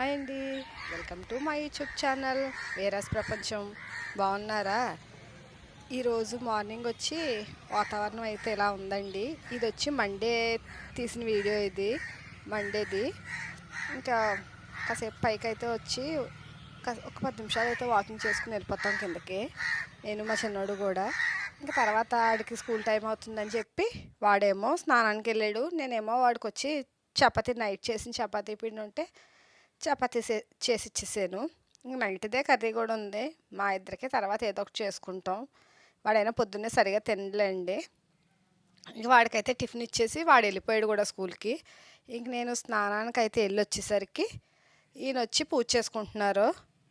Hi అండి. Welcome to my YouTube channel. వేరాస్ ప్రపంచం. బాగున్నారా? ఈరోజు మార్నింగ్ వచ్చి వాతావరణం అయితే ఇలా ఉందండి? ఇది వచ్చి మండే తీసిన వీడియో ఇది. మండేది. ఇంకా కాసేపు పైకి అయితే వచ్చి ఒక పది నిమిషాలు అయితే వాకింగ్ చేసుకుని వెళ్ళిపోతాం కిందకి. నేను మా చిన్నోడు కూడా. ఇంకా తర్వాత ఆడికి స్కూల్ టైం అవుతుందని చెప్పి వాడేమో స్నానానికి వెళ్ళాడు. నేనేమో వాడికి వచ్చి చపాతీ నైట్ చేసిన చపాతీ పిండి ఉంటే చపాతీ చేసి ఇచ్చేసాను. ఇంక నైట్దే కర్రీ కూడా ఉంది. మా ఇద్దరికి తర్వాత ఏదో ఒకటి చేసుకుంటాం. వాడైనా పొద్దున్నే సరిగా తినలేండి. ఇంక వాడికైతే టిఫిన్ ఇచ్చేసి వాడు వెళ్ళిపోయాడు కూడా స్కూల్కి. ఇంక నేను స్నానానికి అయితే వెళ్ళి వచ్చేసరికి ఈయన వచ్చి పూజ చేసుకుంటున్నారు.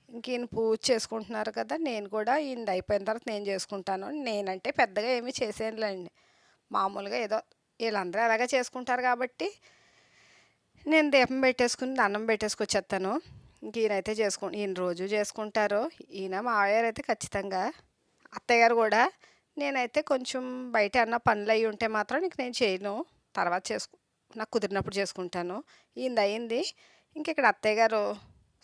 ఇంక ఈయన పూజ చేసుకుంటున్నారు కదా నేను కూడా ఈయన అయిపోయిన తర్వాత నేను చేసుకుంటాను. నేనంటే పెద్దగా ఏమీ చేసేనులేండి. మామూలుగా ఏదో వీళ్ళందరూ అలాగే చేసుకుంటారు కాబట్టి నేను దీపం పెట్టేసుకుని దండం పెట్టేసుకొచ్చేస్తాను ఇంక ఈయనైతే చేసుకు ఈయన రోజు చేసుకుంటారు ఈయన మా అయితే ఖచ్చితంగా. అత్తయ్య గారు కూడా నేనైతే కొంచెం బయట అన్న పనులు అయ్యి ఉంటే మాత్రం నీకు నేను చేయను. తర్వాత చేసుకు నాకు కుదిరినప్పుడు చేసుకుంటాను. ఈయనది అయింది. ఇంక ఇక్కడ అత్తయ్య గారు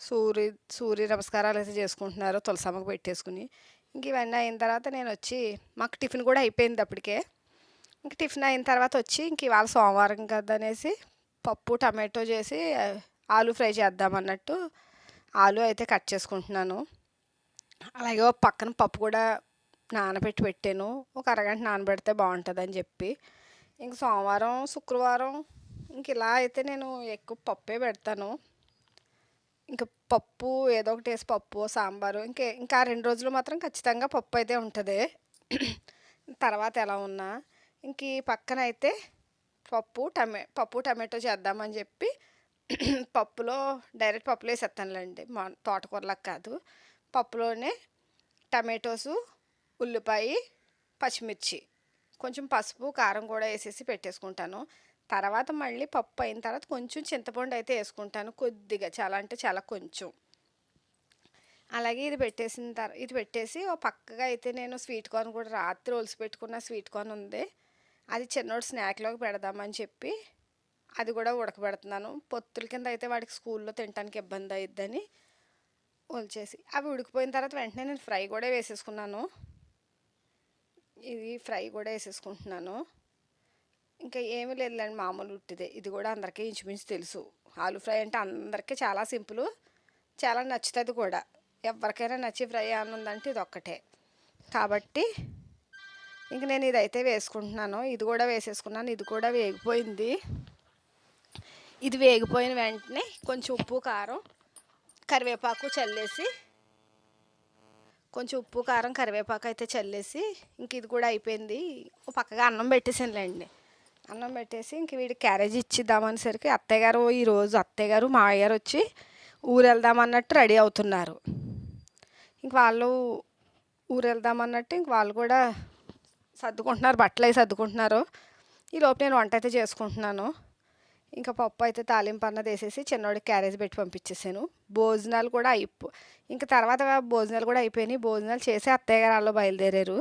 సూర్య సూర్య నమస్కారాలు అయితే చేసుకుంటున్నారు తులసమ్మకు పెట్టేసుకుని. ఇంక ఇవన్నీ అయిన తర్వాత నేను వచ్చి మాకు టిఫిన్ కూడా అయిపోయింది అప్పటికే. ఇంక టిఫిన్ అయిన తర్వాత వచ్చి ఇంక ఇవాళ సోమవారం కదా అనేసి పప్పు టమాటో చేసి ఆలు ఫ్రై చేద్దామన్నట్టు ఆలు అయితే కట్ చేసుకుంటున్నాను. అలాగే పక్కన పప్పు కూడా నానబెట్టి పెట్టాను. ఒక అరగంట నానబెడితే బాగుంటుందని చెప్పి. ఇంక సోమవారం శుక్రవారం ఇంక ఇలా అయితే నేను ఎక్కువ పప్పే పెడతాను. ఇంకా పప్పు ఏదో ఒకటి వేసి పప్పు సాంబారు ఇంకే ఇంకా రెండు రోజులు మాత్రం ఖచ్చితంగా పప్పు అయితే ఉంటుంది. తర్వాత ఎలా ఉన్నా ఇంక ఈ పక్కన అయితే పప్పు టమే పప్పు టమాటో చేద్దామని చెప్పి పప్పులో డైరెక్ట్ పప్పులో వేసేస్తానులేండి మా తోటకూరలకు కాదు. పప్పులోనే టమాటోసు ఉల్లిపాయ పచ్చిమిర్చి. కొంచెం పసుపు కారం కూడా వేసేసి పెట్టేసుకుంటాను. తర్వాత మళ్ళీ పప్పు అయిన తర్వాత కొంచెం చింతపండు అయితే వేసుకుంటాను. కొద్దిగా చాలా అంటే చాలా కొంచెం. అలాగే ఇది పెట్టేసిన తర్వాత ఇది పెట్టేసి ఓ పక్కగా అయితే నేను స్వీట్ కార్న్ కూడా రాత్రి ఒలిసి పెట్టుకున్న స్వీట్ కార్న్ ఉంది. అది చిన్నోడు స్నాక్లోకి పెడదామని చెప్పి అది కూడా ఉడకబెడుతున్నాను. పొత్తుల కింద అయితే వాడికి స్కూల్లో తినడానికి ఇబ్బంది అయిద్దని ఒలిచేసి అవి ఉడికిపోయిన తర్వాత వెంటనే నేను ఫ్రై కూడా వేసేసుకున్నాను. ఇది ఫ్రై కూడా వేసేసుకుంటున్నాను. ఇంకా ఏమీ లేదులేండి మామూలు ఉట్టిదే. ఇది కూడా అందరికీ ఇంచుమించు తెలుసు. ఆలు ఫ్రై అంటే అందరికీ చాలా సింపుల్ చాలా నచ్చుతుంది కూడా. ఎవరికైనా నచ్చి ఫ్రై అన్నదంటే ఇది ఒక్కటే కాబట్టి ఇంక నేను ఇదైతే వేసుకుంటున్నాను. ఇది కూడా వేసేసుకున్నాను. ఇది కూడా వేగిపోయింది. ఇది వేగిపోయిన వెంటనే కొంచెం ఉప్పు కారం కరివేపాకు చల్లేసి కొంచెం ఉప్పు కారం కరివేపాకు అయితే చల్లేసి ఇంక ఇది కూడా అయిపోయింది. పక్కగా అన్నం పెట్టేసానులేండి అన్నం పెట్టేసి ఇంక వీడికి క్యారేజ్ ఇచ్చిద్దామనేసరికి అత్తయ్య గారు ఈరోజు అత్తయ్య గారు మా గారు వచ్చి ఊరు వెళ్దామన్నట్టు రెడీ అవుతున్నారు. ఇంక వాళ్ళు ఊరు వెళ్దామన్నట్టు ఇంక వాళ్ళు కూడా సర్దుకుంటున్నారు బట్టలు అవి సర్దుకుంటున్నారు. ఈ లోపు నేను వంట అయితే చేసుకుంటున్నాను. ఇంకా పప్పు అయితే తాలింపు అన్నది వేసేసి చిన్నోడికి క్యారేజ్ పెట్టి పంపించేసాను. భోజనాలు కూడా అయిపో ఇంకా తర్వాత భోజనాలు కూడా అయిపోయినాయి. భోజనాలు చేసి అత్తయ్య గారు వాళ్ళు బయలుదేరారు.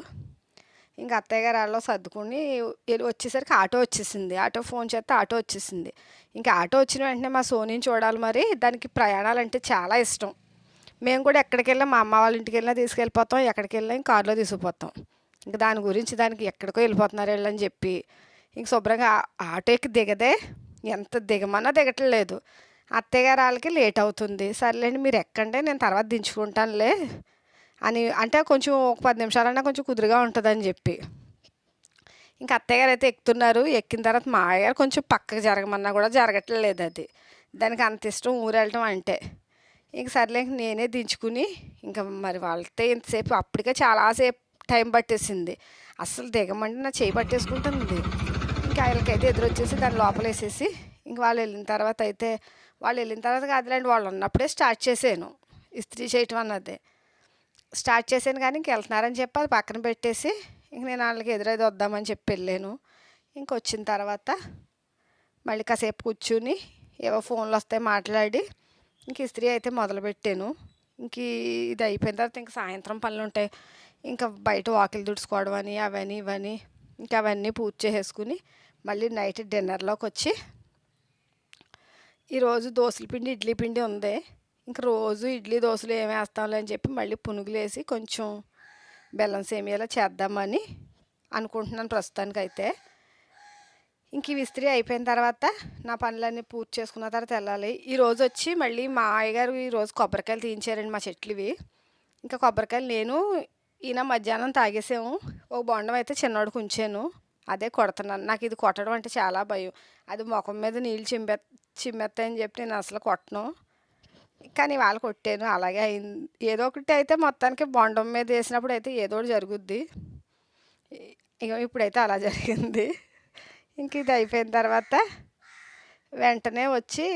ఇంకా అత్తయ్య గారు వాళ్ళు సర్దుకుని వెళ్ళి వచ్చేసరికి ఆటో వచ్చేసింది. ఆటో ఫోన్ చేస్తే ఆటో వచ్చేసింది. ఇంకా ఆటో వచ్చిన వెంటనే మా సోనీని చూడాలి మరి. దానికి ప్రయాణాలు అంటే చాలా ఇష్టం. మేము కూడా ఎక్కడికి వెళ్ళినా మా అమ్మ వాళ్ళ ఇంటికి వెళ్ళినా తీసుకెళ్ళిపోతాం ఎక్కడికి వెళ్ళినా కారులో తీసుకుపోతాం. ఇంక దాని గురించి దానికి ఎక్కడికో వెళ్ళిపోతున్నారు వెళ్ళని చెప్పి. ఇంక శుభ్రంగా ఆటోకి దిగదే. ఎంత దిగమన్నా దిగట్లేదు అత్తయ్యగారు వాళ్ళకి లేట్ అవుతుంది. సర్లేండి మీరు ఎక్కండి నేను తర్వాత దించుకుంటానులే అని అంటే కొంచెం ఒక పది నిమిషాలన్నా కొంచెం కుదురుగా ఉంటుందని చెప్పి. ఇంకా అత్తయ్య గారు అయితే ఎక్కుతున్నారు. ఎక్కిన తర్వాత మా అయ్యగారు కొంచెం పక్కకు జరగమన్నా కూడా జరగట్లేదు అది. దానికి అంత ఇష్టం ఊరు వెళ్ళటం అంటే. ఇంక సర్లే ఇంక నేనే దించుకుని ఇంకా మరి వాళ్ళతో ఇంతసేపు అప్పటికే చాలాసేపు టైం పట్టేసింది. అస్సలు దిగమంటే నా చేయి పట్టేసుకుంటుంది. ఇంకా వీళ్ళకైతే ఎదురొచ్చేసి దాని లోపల వేసేసి ఇంక వాళ్ళు వెళ్ళిన తర్వాత అయితే వాళ్ళు వెళ్ళిన తర్వాత కాదులేండి వాళ్ళు ఉన్నప్పుడే స్టార్ట్ చేశాను. ఇస్త్రీ చేయటం అన్నది. స్టార్ట్ చేశాను కానీ ఇంక వెళ్తున్నారని చెప్పి అది పక్కన పెట్టేసి ఇంక నేను వాళ్ళకి ఎదురైతే వద్దామని చెప్పి వెళ్ళాను. ఇంక వచ్చిన తర్వాత మళ్ళీ కాసేపు కూర్చుని ఏవో ఫోన్లు వస్తే మాట్లాడి ఇంక ఇస్త్రీ అయితే మొదలుపెట్టాను. ఇంక ఇది అయిపోయిన తర్వాత ఇంక సాయంత్రం పనులు ఉంటాయి. ఇంకా బయట వాకిలు తుడుచుకోవడం అని అవని ఇవని ఇంకా అవన్నీ పూజ చేసేసుకుని మళ్ళీ నైట్ డిన్నర్లోకి వచ్చి ఈరోజు దోశల పిండి ఇడ్లీ పిండి ఉంది. ఇంక రోజు ఇడ్లీ దోశలు ఏమి వేస్తాంలే అని చెప్పి మళ్ళీ పునుగులు వేసి కొంచెం బెల్లం సేమియాలో చేద్దామని అనుకుంటున్నాను ప్రస్తుతానికి అయితే ఇంక విస్త్రీ అయిపోయిన తర్వాత నా పనులన్నీ పూర్తి చేసుకున్న తర్వాత వెళ్ళాలి. ఈరోజు వచ్చి మళ్ళీ మా అయ్యగారు ఈరోజు కొబ్బరికాయలు తీయించారండి మా చెట్లువి. ఇంకా కొబ్బరికాయలు నేను ఈయన మధ్యాహ్నం తాగేసాము ఒక బొండం అయితే చిన్నోడికి ఉంచాను. అదే కొడుతున్నాను. నాకు ఇది కొట్టడం అంటే చాలా భయం. అది ముఖం మీద నీళ్ళు చిమ్మె చిమ్మెత్తాయని చెప్పి నేను అసలు కొట్టను. కానీ వాళ్ళు కొట్టాను. అలాగే అయింది. ఏదో ఒకటి అయితే మొత్తానికి బొండం మీద వేసినప్పుడు అయితే ఏదో ఒకటి జరుగుద్ది. ఇక ఇప్పుడైతే అలా జరిగింది. ఇంక ఇది అయిపోయిన తర్వాత వెంటనే వచ్చి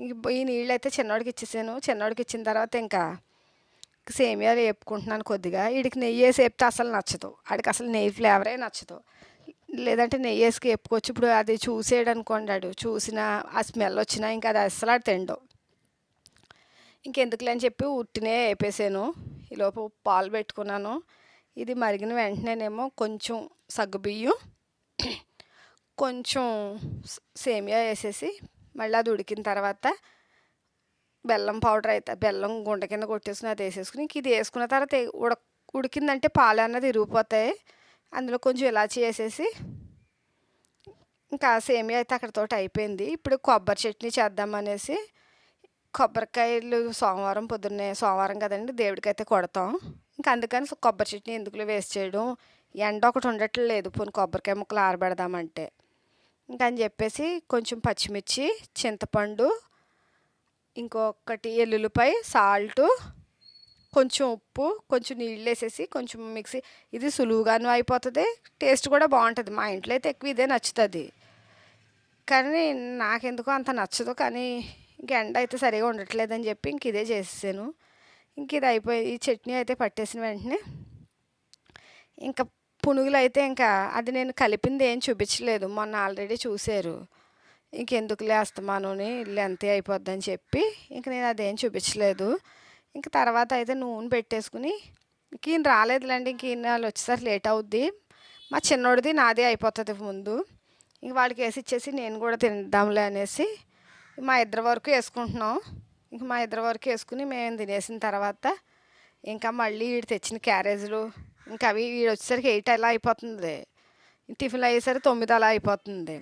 ఇంక ఈ నీళ్ళు అయితే చిన్నోడికి ఇచ్చేసాను. చిన్నోడికి ఇచ్చిన తర్వాత ఇంకా సేమియా వేపుకుంటున్నాను కొద్దిగా. వీడికి నెయ్యి వేసి వేపితే అసలు నచ్చదు. ఆడికి అసలు నెయ్యి ఫ్లేవరే నచ్చదు. లేదంటే నెయ్యి వేసుకు వేపుకోవచ్చు. ఇప్పుడు అది చూసేయడం అనుకోండి ఆడు. చూసిన ఆ స్మెల్ వచ్చినా ఇంకా అది అసలు ఆడు తిండు. ఇంకెందుకులే అని చెప్పి ఉట్టినే వేపేసాను. ఈలోపు పాలు పెట్టుకున్నాను. ఇది మరిగిన వెంటనేనేమో కొంచెం సగ్గుబియ్యం కొంచెం సేమియా వేసేసి మళ్ళీ అది ఉడికిన తర్వాత బెల్లం పౌడర్ అయితే బెల్లం గుండె కింద కొట్టేసుకుని అది వేసేసుకుని ఇది వేసుకున్న తర్వాత ఉడ ఉడికిందంటే పాలు అన్నది ఇరిగిపోతాయి. అందులో కొంచెం ఇలాచి వేసేసి ఇంకా సేమియా అయితే అక్కడితోటి అయిపోయింది. ఇప్పుడు కొబ్బరి చట్నీ చేద్దామనేసి కొబ్బరికాయలు సోమవారం పొద్దున్నే సోమవారం కదండి దేవుడికి అయితే కొడతాం. ఇంకా అందుకని కొబ్బరి చట్నీ ఎందుకులో వేస్ట్ చేయడం ఎండ ఒకటి ఉండట్లేదు పోనీ కొబ్బరికాయ ముక్కలు ఆరబెడదామంటే. ఇంకా అని చెప్పేసి కొంచెం పచ్చిమిర్చి చింతపండు ఇంకొకటి ఎల్లుల్లిపాయ సాల్టు కొంచెం ఉప్పు కొంచెం నీళ్ళు వేసేసి కొంచెం మిక్సీ. ఇది సులువుగాను అయిపోతుంది. టేస్ట్ కూడా బాగుంటుంది. మా ఇంట్లో అయితే ఎక్కువ ఇదే నచ్చుతుంది. కానీ నాకెందుకో అంత నచ్చదు. కానీ ఇంక ఎండ అయితే సరిగా ఉండట్లేదని చెప్పి ఇంక ఇదే చేసేసాను. ఇంక ఇది అయిపోయి ఈ చట్నీ అయితే పట్టేసిన వెంటనే ఇంకా పునుగులు అయితే ఇంకా అది నేను కలిపింది ఏం చూపించలేదు. మొన్న ఆల్రెడీ చూశారు. ఇంకెందుకులే అస్తమానుని ఇల్లు అంతే అయిపోద్దని చెప్పి ఇంక నేను అదేం చూపించలేదు. ఇంక తర్వాత అయితే నూనె పెట్టేసుకుని ఇంక ఈయన రాలేదులేండి ఇంక ఈయన వాళ్ళు వచ్చేసరికి లేట్ అవుద్ది. మా చిన్నోడిది నాదే అయిపోతుంది ముందు. ఇంక వాడికి వేసి ఇచ్చేసి నేను కూడా తిందాంలే అనేసి మా ఇద్దరి వరకు వేసుకుంటున్నాం. ఇంక మా ఇద్దరి వరకు వేసుకుని మేము తినేసిన తర్వాత ఇంకా మళ్ళీ వీడు తెచ్చిన క్యారేజీలు ఇంకా అవి వీడు వచ్చేసరికి ఎయిట్ అలా అయిపోతుంది. టిఫిన్ అయ్యేసరికి తొమ్మిది అలా అయిపోతుంది.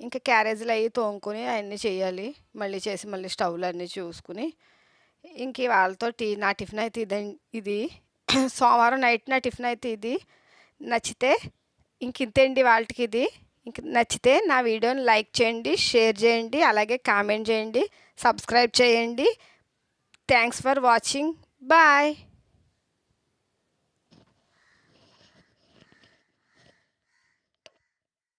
ఇంకా క్యారేజీలు అవి తోముకొని అవన్నీ చేయాలి. మళ్ళీ చేసి మళ్ళీ స్టవ్లు అన్నీ చూసుకుని. ఇంక వాళ్ళతో టీ నా టిఫిన్ అయితే ఇది ఇది. సోమవారం నైట్ నా టిఫిన్ అయితే ఇది. నచ్చితే ఇంక ఇంతేండి వాళ్ళకి ఇది. ఇంక నచ్చితే నా వీడియోని లైక్ చేయండి షేర్ చేయండి అలాగే కామెంట్ చేయండి సబ్స్క్రైబ్ చేయండి. Thanks for watching. బాయ్.